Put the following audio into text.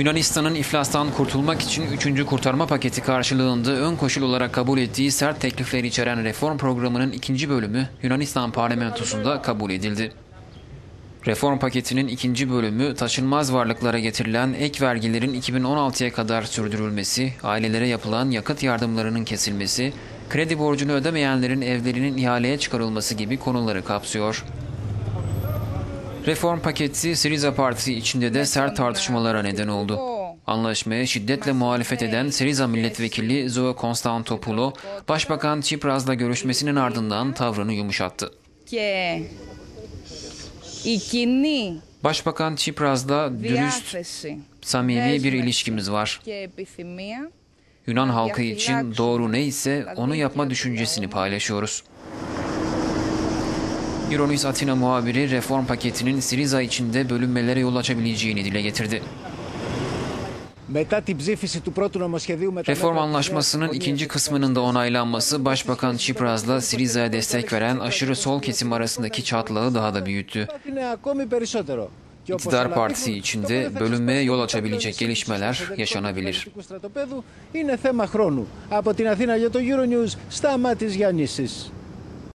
Yunanistan'ın iflastan kurtulmak için 3. kurtarma paketi karşılığında ön koşul olarak kabul ettiği sert teklifler içeren reform programının ikinci bölümü Yunanistan parlamentosunda kabul edildi. Reform paketinin ikinci bölümü taşınmaz varlıklara getirilen ek vergilerin 2016'ya kadar sürdürülmesi, ailelere yapılan yakıt yardımlarının kesilmesi, kredi borcunu ödemeyenlerin evlerinin ihaleye çıkarılması gibi konuları kapsıyor. Reform paketi Siriza Partisi içinde de sert tartışmalara neden oldu. Anlaşmaya şiddetle muhalefet eden Siriza milletvekili Zoe Konstantopoulou, Başbakan Tsipras'la görüşmesinin ardından tavrını yumuşattı. Başbakan Tsipras'la dürüst, samimi bir ilişkimiz var. Yunan halkı için doğru neyse onu yapma düşüncesini paylaşıyoruz. Euronews Atina muhabiri reform paketinin Siriza içinde bölünmelere yol açabileceğini dile getirdi. Μετά την ψήφιση του πρώτου νομοσχεδίου με τα Reform μέτρα της anlaşmasının Νέας ikinci Συμφωνίας kısmının da onaylanması Başbakan Tsipras'la Siriza'ya destek veren aşırı sol kesim arasındaki çatlağı daha da büyüttü. είναι ακόμη περισσότερο. Και όπως İktidar αναδείχνουν, partisi το içinde πότε θα bölünmeye yol ξεσπάσει açabilecek το gelişmeler εξελίξεις του yaşanabilir. πολιτικού στρατοπέδου είναι θέμα χρόνου. Από την Αθήνα για το Euronews, Σταμάτης Γιάννησης.